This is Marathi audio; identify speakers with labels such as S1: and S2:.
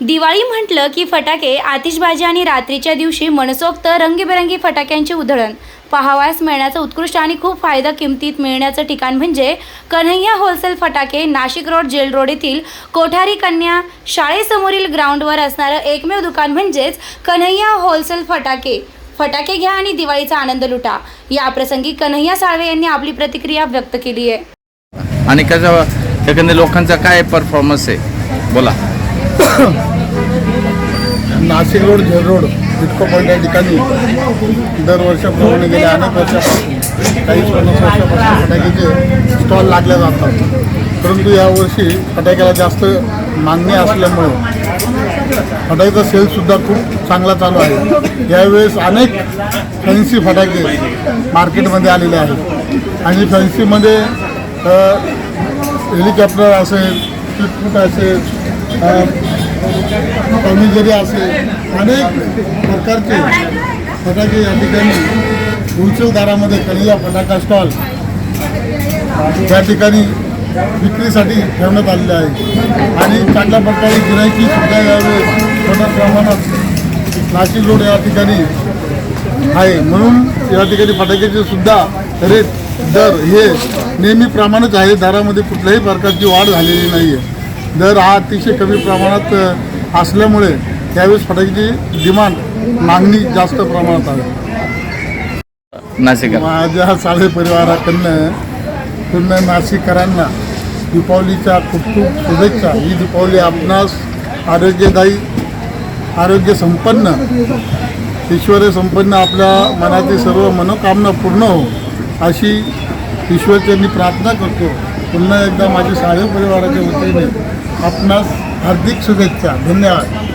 S1: दिवाळी म्हटलं की फटाके आतिषबाजी आणि रात्रीच्या दिवशी मनसोक्त रंगीबेरंगी फटाक्यांची उधळण. पाहावयास मिळण्याचं उत्कृष्ट आणि खूप फायदा किमतीत मिळण्याचं ठिकाण म्हणजे कन्हैया होलसेल फटाके नाशिक रोड जेल रोड येथील कोठारी कन्या शाळेसमोरील ग्राउंडवर असणारं एकमेव दुकान म्हणजेच कन्हैया होलसेल फटाके. फटाके घ्या आणि दिवाळीचा आनंद लुटा. या प्रसंगी कन्हैया साळवे यांनी आपली प्रतिक्रिया व्यक्त केली आहे.
S2: आणि कसं लोकांचा काय परफॉर्मन्स आहे? बोला.
S3: नाशिक रोड झेल रोड इतको पॉईंट या ठिकाणी दरवर्षाप्रमाणे गेल्या अनेक वर्षापासून काही पन्नास वर्षापासून फटाक्याचे स्टॉल लागले जातात. परंतु यावर्षी फटाक्याला जास्त मागणी असल्यामुळे फटाक्याचा सेलसुद्धा खूप चांगला चालू आहे. यावेळेस अनेक फॅन्सी फटाके मार्केटमध्ये आलेले आहेत. आणि फॅन्सीमध्ये म्हणजे, हेलिकॉप्टर असेल पिटपुट असेल कमी जरी असेल अनेक प्रकारचे फटाके या ठिकाणी होलसेल दरामध्ये कलिया फटाका स्टॉल या ठिकाणी विक्रीसाठी ठेवण्यात आलेले आहे आणि चांगल्या प्रकारे गिरायकी सुद्धा यावेळेस मोठ्या प्रमाणात नाशिक रोड या ठिकाणी आहे. म्हणून या ठिकाणी फटाक्याचे सुद्धा रेट दर हे नेहमीप्रमाणेच आहे. दरामध्ये कुठल्याही प्रकारची वाढ झालेली नाही आहे दर हा अतिशय कमी प्रमाणात असल्यामुळे त्यावेळेस फटाक्याची डिमांड मागणी जास्त प्रमाणात आहे.
S2: नाशिक
S3: माझ्या साळे परिवाराकडनं पूर्ण नाशिककरांना दीपावलीच्या खूप खूप शुभेच्छा. ही दीपावली आपणास आरोग्यदायी आरोग्य संपन्न ईश्वर संपन्न आपल्या मनातील सर्व मनोकामना पूर्ण हो अशी ईश्वरचरणी प्रार्थना करतो. पुन्हा एकदा माझ्या साळे परिवाराच्या वतीने आपणास हार्दिक शुभेच्छा. धन्यवाद.